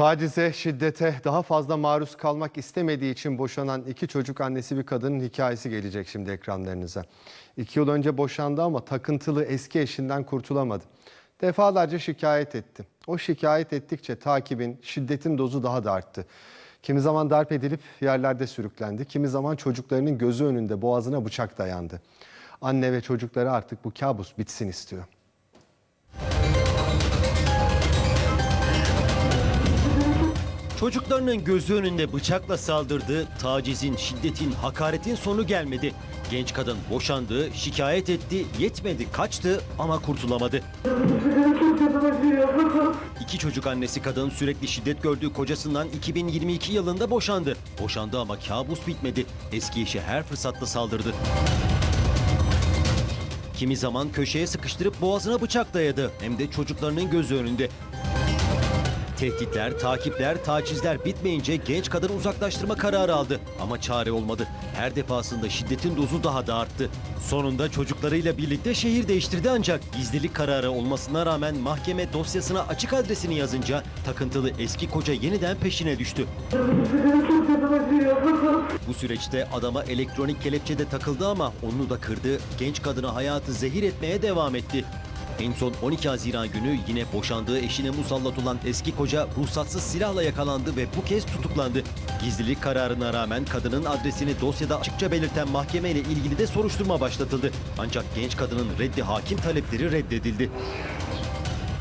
Tacize, şiddete daha fazla maruz kalmak istemediği için boşanan iki çocuk annesi bir kadının hikayesi gelecek şimdi ekranlarınıza. İki yıl önce boşandı ama takıntılı eski eşinden kurtulamadı. Defalarca şikayet etti. O şikayet ettikçe takibin, şiddetin dozu daha da arttı. Kimi zaman darp edilip yerlerde sürüklendi. Kimi zaman çocuklarının gözü önünde boğazına bıçak dayandı. Anne ve çocukları artık bu kabus bitsin istiyor. Çocuklarının gözü önünde bıçakla saldırdı, tacizin, şiddetin, hakaretin sonu gelmedi. Genç kadın boşandı, şikayet etti, yetmedi, kaçtı ama kurtulamadı. İki çocuk annesi kadın sürekli şiddet gördüğü kocasından 2022 yılında boşandı. Boşandı ama kabus bitmedi. Eski eşi her fırsatta saldırdı. Kimi zaman köşeye sıkıştırıp boğazına bıçak dayadı. Hem de çocuklarının gözü önünde. Tehditler, takipler, tacizler bitmeyince genç kadın uzaklaştırma kararı aldı. Ama çare olmadı. Her defasında şiddetin dozu daha da arttı. Sonunda çocuklarıyla birlikte şehir değiştirdi ancak gizlilik kararı olmasına rağmen mahkeme dosyasına açık adresini yazınca takıntılı eski koca yeniden peşine düştü. Bu süreçte adama elektronik kelepçe de takıldı ama onu da kırdı. Genç kadına hayatı zehir etmeye devam etti. En son 12 Haziran günü yine boşandığı eşine musallat olan eski koca ruhsatsız silahla yakalandı ve bu kez tutuklandı. Gizlilik kararına rağmen kadının adresini dosyada açıkça belirten mahkemeyle ilgili de soruşturma başlatıldı. Ancak genç kadının reddi hakim talepleri reddedildi.